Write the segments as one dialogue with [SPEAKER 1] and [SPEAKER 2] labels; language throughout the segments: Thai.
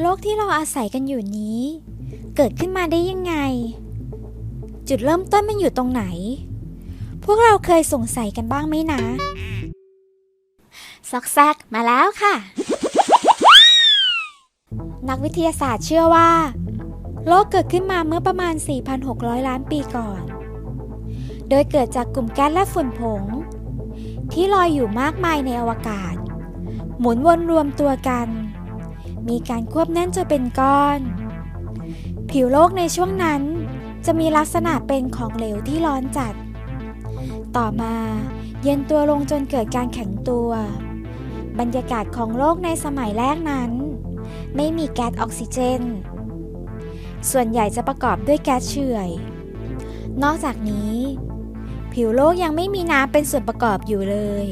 [SPEAKER 1] โลกที่เราอาศัยกันอยู่นี้ เกิดขึ้นมาได้ยังไง จุดเริ่มต้นมันอยู่ตรงไหน พวกเราเคยสงสัยกันบ้างไหมนะซอกแซกมาแล้วค่ะ นักวิทยาศาสตร์เชื่อว่า โลกเกิดขึ้นมาเมื่อประมาณ 4,600 ล้านปีก่อน โดยเกิดจากกลุ่มแก๊สและฝุ่นผง ที่ลอยอยู่มากมายในอวกาศ หมุนวนรวมตัวกัน มีการควบแน่นจนเป็นก้อน ผิวโลกในช่วงนั้น จะมีลักษณะเป็นของเหลวที่ร้อนจัด ต่อมาเย็นตัวลงจนเกิดการแข็งตัว บรรยากาศของโลกในสมัยแรกนั้น ไม่มีแก๊สออกซิเจน ส่วนใหญ่จะประกอบด้วยแก๊สเฉื่อย นอกจากนี้ ผิวโลกยังไม่มีน้ำเป็นส่วนประกอบอยู่เลย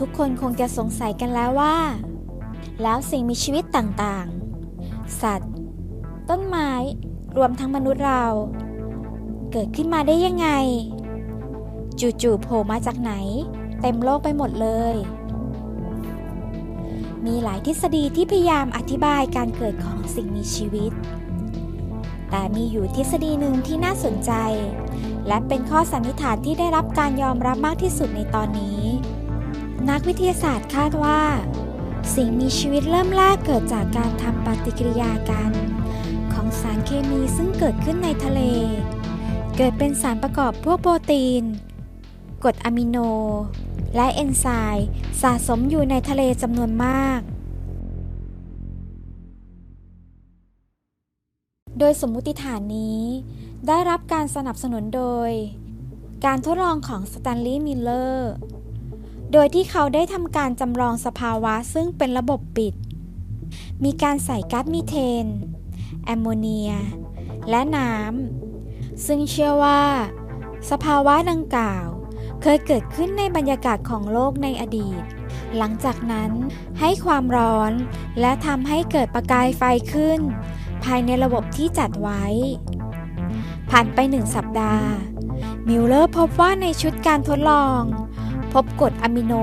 [SPEAKER 1] ทุกคนคงจะสงสัยกันแล้วว่า แล้วสิ่งมีชีวิตต่างๆ สัตว์ ต้นไม้ รวมทั้งมนุษย์เรา เกิดขึ้นมาได้ยังไง จู่ๆโผล่มาจากไหน เต็มโลกไปหมดเลย มีหลายทฤษฎีที่พยายามอธิบายการเกิดของสิ่งมีชีวิต แต่มีอยู่ทฤษฎีหนึ่งที่น่าสนใจ และเป็นข้อสันนิษฐานที่ได้รับการยอมรับมากที่สุดในตอนนี้ นักวิทยาศาสตร์คาดว่า สิ่งมีชีวิตเริ่มแรกเกิดจากการทำปฏิกิริยากัน ของสารเคมีซึ่งเกิดขึ้นในทะเล เกิดเป็นสารประกอบพวกโปรตีนกรดอะมิโน และเอนไซม์สะสมอยู่ในทะเลจำนวนมาก โดยสมมุติฐานนี้ ได้รับการสนับสนุนโดย การทดลองของสแตนลีย์มิลเลอร์ โดยที่เขาได้ทำการจำลองสภาวะซึ่งเป็นระบบปิด มีการใส่ก๊าซมีเทน แอมโมเนีย และน้ำ ซึ่งเชื่อว่า สภาวะดังกล่าว เคยเกิดขึ้นในบรรยากาศของโลกในอดีต หลังจากนั้นให้ความร้อนและทำให้เกิดประกายไฟขึ้น ภายในระบบที่จัดไว้ ผ่านไปหนึ่งสัปดาห์ มิลเลอร์พบว่าในชุดการทดลอง พบกรดอะมิโน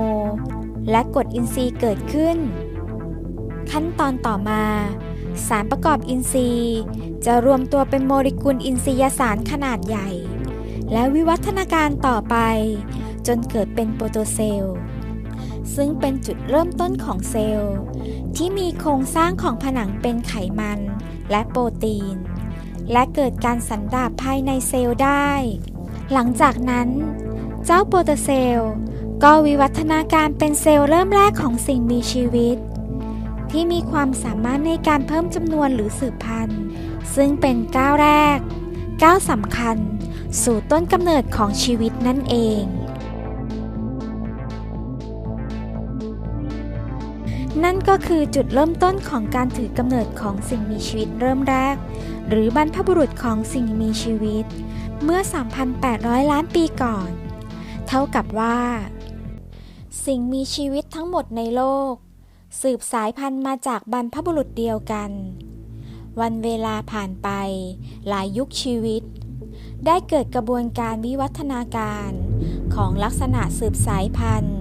[SPEAKER 1] และกรดอินทรีย์เกิดขึ้น ขั้นตอนต่อมา สารประกอบอินทรีย์ จะรวมตัวเป็นโมเลกุลอินทรียสารขนาดใหญ่ และวิวัฒนาการต่อไป จนเกิดเป็นโปรโตเซลล์ซึ่งเป็นจุดเริ่มต้นของเซลล์ ที่มีโครงสร้างของผนังเป็นไขมันและโปรตีน และเกิดการสันดาปภายในเซลล์ได้ หลังจากนั้น เจ้าโปรโตเซลล์ ก็วิวัฒนาการเป็นเซลล์เริ่มแรกของสิ่งมีชีวิต ที่มีความสามารถในการเพิ่มจำนวนหรือสืบพันธุ์ ซึ่งเป็นก้าวแรก ก้าวสำคัญ สู่ต้นกำเนิดของชีวิตนั่นเอง นั่นก็คือจุดเริ่มต้นของการถือกำเนิดของสิ่งมีชีวิตเริ่มแรก หรือบรรพบุรุษของสิ่งมีชีวิต เมื่อ 3,800 ล้านปีก่อน เท่ากับว่า สิ่งมีชีวิตทั้งหมดในโลก สืบสายพันธุ์มาจากบรรพบุรุษเดียวกัน วันเวลาผ่านไปหลายยุคชีวิต ได้เกิดกระบวนการวิวัฒนาการของลักษณะสืบสายพันธุ์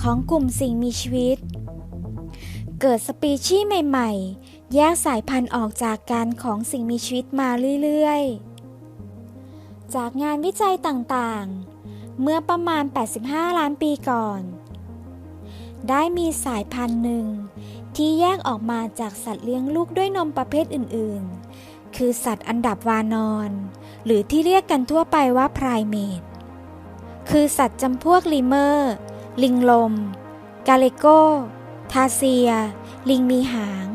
[SPEAKER 1] ของกลุ่มสิ่งมีชีวิต เกิดสปีชีส์ใหม่ ๆ แยกสายพันธุ์ออกจากกันของสิ่งมีชีวิตมาเรื่อยๆ จากงานวิจัยต่างๆเมื่อประมาณ 85 ล้านปีก่อน ได้มีสายพันธุ์หนึ่ง ที่แยกออกมาจากสัตว์เลี้ยงลูกด้วยนมประเภทอื่นๆ คือสัตว์อันดับวานอน หรือที่เรียกกันทั่วไปว่าไพรเมทคือสัตว์จำพวกลิเมอร์ ลิงลม กาเลโกทาเซีย ลิงมีหาง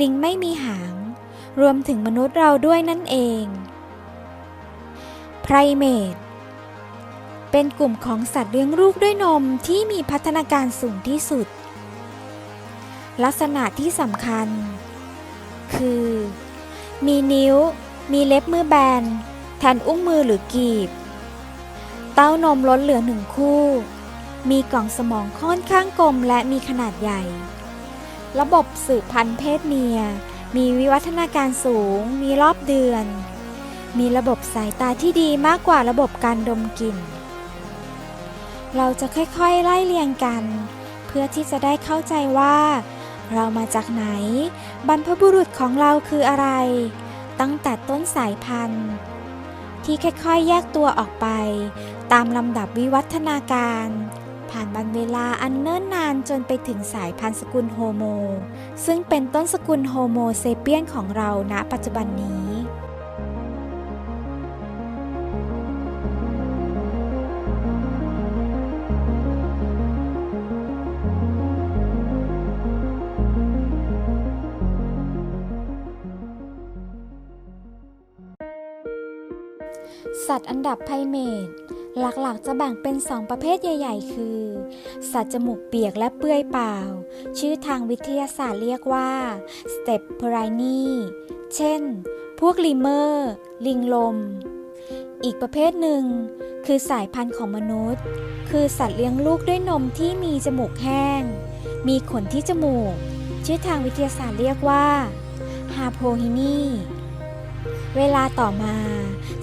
[SPEAKER 1] ลิงไม่มีหาง รวมถึงมนุษย์เราด้วยนั่นเอง ไพรเมท เป็นกลุ่มของสัตว์เลี้ยงลูกด้วยนมที่มีพัฒนาการสูงที่สุด ลักษณะที่สำคัญ คือ มีนิ้ว มีเล็บมือแบน แทนอุ้งมือหรือกีบ เต้านมล้นเหลือหนึ่งคู่ มีกล่องสมองค่อนข้างกลมและมีขนาดใหญ่ ระบบสืบพันธุ์เพศเมีย มีวิวัฒนาการสูง มีรอบเดือนมีระบบสายตาที่ดีมากกว่าระบบการดมกลิ่น เราจะค่อยๆไล่เรียงกัน เพื่อที่จะได้เข้าใจว่า เรามาจากไหน บรรพบุรุษของเราคืออะไร ตั้งแต่ต้นสายพันธุ์ ที่ค่อยๆแยกตัวออกไป ตามลำดับวิวัฒนาการ ผ่านวันเวลาอันเนิ่นนานจนไปถึงสายพันธุ์สกุลโฮโม ซึ่งเป็นต้นสกุลโฮโมเซเปียนของเราณปัจจุบันนี้ สัตว์อันดับไพเมตหลักๆ จะแบ่งเป็น 2 ประเภทใหญ่ ๆ คือ สัตว์จมูกเปียกและเปื่อยเปล่า ชื่อทางวิทยาศาสตร์เรียกว่าสเตปเพรนีเช่น พวกลิเมอร์ ลิงลม อีกประเภทหนึ่ง คือสายพันธุ์ของมนุษย์ คือสัตว์เลี้ยงลูกด้วยนมที่มีจมูกแห้ง มีขนที่จมูก ชื่อทางวิทยาศาสตร์เรียกว่าฮาโพฮินี เวลาต่อมา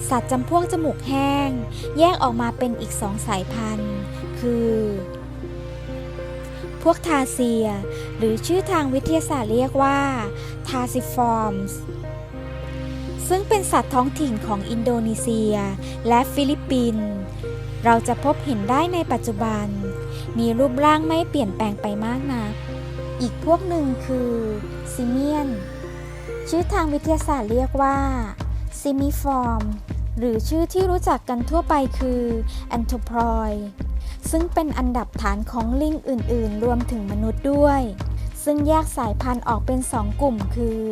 [SPEAKER 1] สัตว์จำพวกจมูกแห้ง แยกออกมาเป็นอีกสองสายพันธุ์ คือ พวกทาเซีย หรือชื่อทางวิทยาศาสตร์เรียกว่าทาซิฟอร์มส์ซึ่งเป็นสัตว์ท้องถิ่นของอินโดนีเซีย และฟิลิปปินส์เราจะพบเห็นได้ในปัจจุบัน มีรูปร่างไม่เปลี่ยนแปลงไปมากนัก อีกพวกหนึ่งคือซิเมียน ชื่อทางวิทยาศาสตร์เรียกว่า ซิมิฟอร์ม หรือชื่อที่รู้จักกันทั่วไปคือแอนโทพรอยซึ่งเป็นอันดับฐานของลิงอื่น ๆ รวมถึงมนุษย์ด้วย ซึ่งแยกสายพันธุ์ออกเป็นสองกลุ่มคือ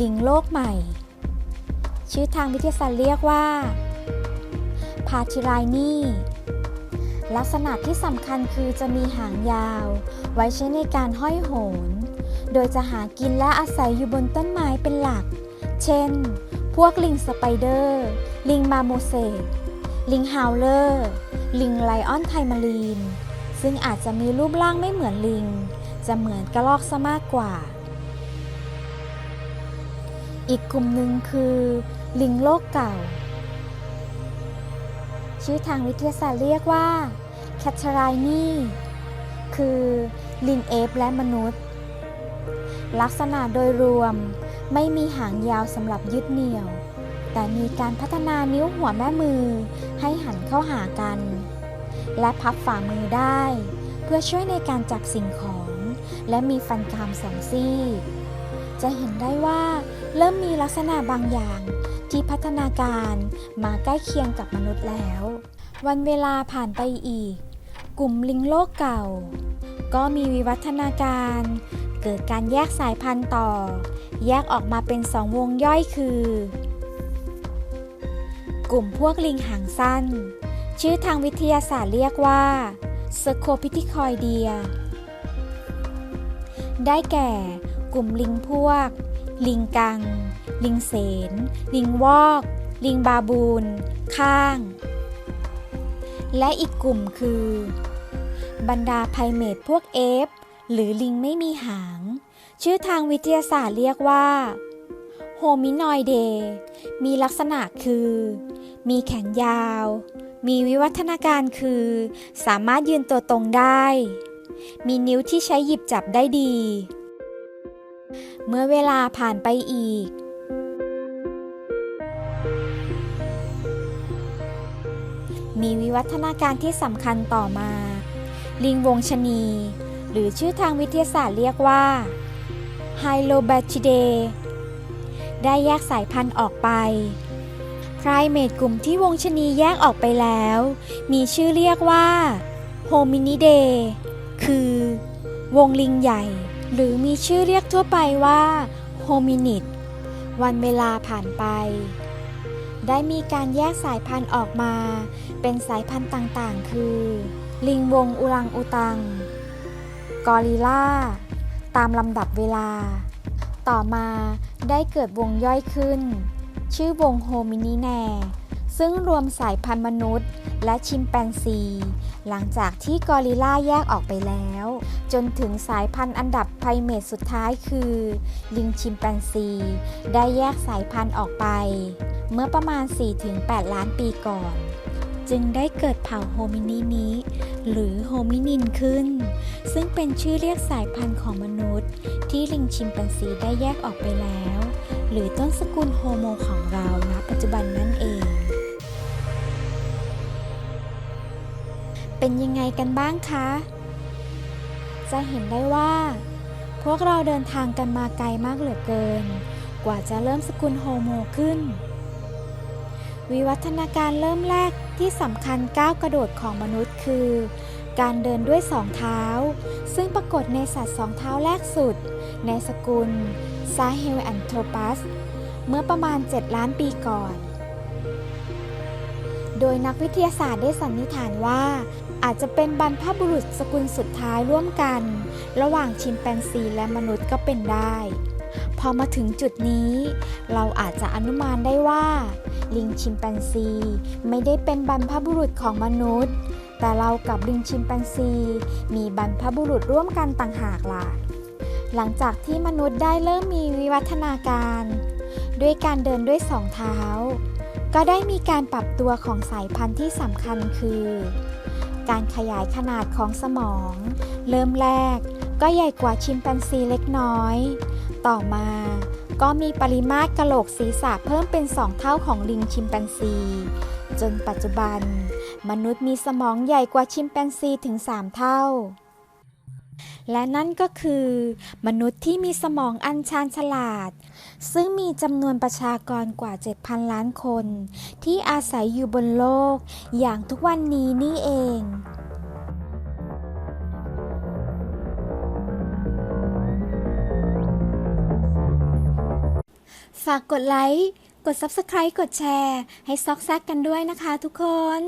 [SPEAKER 1] ลิงโลกใหม่ ชื่อทางวิทยาศาสตร์เรียกว่าพาชิไรนีลักษณะที่สำคัญคือจะมีหางยาว ไว้ใช้ในการห้อยโหน โดยจะหากินและอาศัยอยู่บนต้นไม้เป็นหลัก เช่น วกลิงสไปเดอร์ ลิงมาโมเสกลิงฮาวเลอร์ ลิงไลออนไทมารีน ซึ่งอาจจะมีรูปร่างไม่เหมือนลิง จะเหมือนกระรอกซะมากกว่า อีกกลุ่มหนึ่งคือ ลิงโลกเก่า ชื่อทางวิทยาศาสตร์เรียกว่าแคทรายนีคือ ลิงเอฟและมนุษย์ ลักษณะโดยรวม ไม่มีหางยาวสำหรับยึดเหนี่ยว แต่มีการพัฒนานิ้วหัวแม่มือให้หันเข้าหากัน และพับฝ่ามือได้ เพื่อช่วยในการจับสิ่งของ และมีฟันกรามสองซี่ จะเห็นได้ว่าเริ่มมีลักษณะบางอย่างที่พัฒนาการมาใกล้เคียงกับมนุษย์แล้ว วันเวลาผ่านไปอีก กลุ่มลิงโลกเก่า ก็มีวิวัฒนาการ กิดการแยกสายพันธุ์ต่อ แยกออกมาเป็นสองวงย่อยคือ กลุ่มพวกลิงหางสั้น ชื่อทางวิทยาศาสตร์เรียกว่าสโคพิทิคอยเดีย ได้แก่ กลุ่มลิงพวก ลิงกัง ลิงเสน ลิงวอก ลิงบาบูน ข้าง และอีกกลุ่มคือ บรรดาไพเมตพวกเอฟ หรือลิงไม่มีหาง ชื่อทางวิทยาศาสตร์เรียกว่าโฮมินอยเดมีลักษณะคือ มีแขนยาว มีวิวัฒนาการคือ สามารถยืนตัวตรงได้ มีนิ้วที่ใช้หยิบจับได้ดี เมื่อเวลาผ่านไปอีก มีวิวัฒนาการที่สำคัญต่อมา ลิงวงชนี หรือชื่อทางวิทยาศาสตร์เรียกว่าไฮโลแบชิเดได้แยกสายพันธุ์ออกไปไพรเมตกลุ่มที่วงชนีแยกออกไปแล้ว มีชื่อเรียกว่าโฮมินิเดคือ วงลิงใหญ่ หรือมีชื่อเรียกทั่วไปว่าโฮมินิดวันเวลาผ่านไป ได้มีการแยกสายพันธุ์ออกมา เป็นสายพันธุ์ต่างๆ คือ ลิงวงอุรังอุตัง กอริลลาตามลำดับเวลา ต่อมาได้เกิดวงย่อยขึ้น ชื่อวงโฮมินิแน ซึ่งรวมสายพันธุ์มนุษย์ และชิมแปนซี หลังจากที่กอริลลาแยกออกไปแล้ว จนถึงสายพันธุ์อันดับไพเมตสุดท้ายคือ ลิงชิมแปนซี ได้แยกสายพันธุ์ออกไป เมื่อประมาณ 4-8 ล้านปีก่อน จึงได้เกิดเผ่าโฮมินินี้ หรือโฮมินินขึ้น ซึ่งเป็นชื่อเรียกสายพันธุ์ของมนุษย์ ที่ลิงชิมแปนซีได้แยกออกไปแล้ว หรือต้นสกุลโฮโมของเราณปัจจุบันนั่นเอง เป็นยังไงกันบ้างคะ จะเห็นได้ว่า พวกเราเดินทางกันมาไกลมากเหลือเกิน กว่าจะเริ่มสกุลโฮโมขึ้นวิวัฒนาการเริ่มแรก ที่สำคัญก้าวกระโดดของมนุษย์คือ การเดินด้วยสองเท้า ซึ่งปรากฏในสัตว์สองเท้าแรกสุด ในสกุลซาเฮลแอนโทปัส เมื่อประมาณ 7 ล้านปีก่อน โดยนักวิทยาศาสตร์ได้สันนิษฐานว่า อาจจะเป็นบรรพบุรุษสกุลสุดท้ายร่วมกัน ระหว่างชิมแปนซีและมนุษย์ก็เป็นได้ พอมาถึงจุดนี้ เราอาจจะอนุมานได้ว่า ลิงชิมแปนซี ไม่ได้เป็นบรรพบุรุษของมนุษย์ แต่เรากับลิงชิมแปนซี มีบรรพบุรุษร่วมกันต่างหากล่ะ หลังจากที่มนุษย์ได้เริ่มมีวิวัฒนาการ ด้วยการเดินด้วยสองเท้า ก็ได้มีการปรับตัวของสายพันธุ์ที่สำคัญคือ การขยายขนาดของสมอง เริ่มแรกก็ใหญ่กว่าชิมแปนซีเล็กน้อย ต่อมา ก็มีปริมาตรกะโหลกศีรษะเพิ่มเป็น 2 เท่าของลิงชิมแปนซี จนปัจจุบัน มนุษย์มีสมองใหญ่กว่าชิมแปนซีถึง 3 เท่า และนั่นก็คือ มนุษย์ที่มีสมองอันชาญฉลาด ซึ่งมีจำนวนประชากรกว่า 7,000 ล้านคน ที่อาศัยอยู่บนโลก อย่างทุกวันนี้นี่เอง ฝากกดไลค์ กด Subscribe กดแชร์ ให้ซอกแซกกันด้วยนะคะทุกคน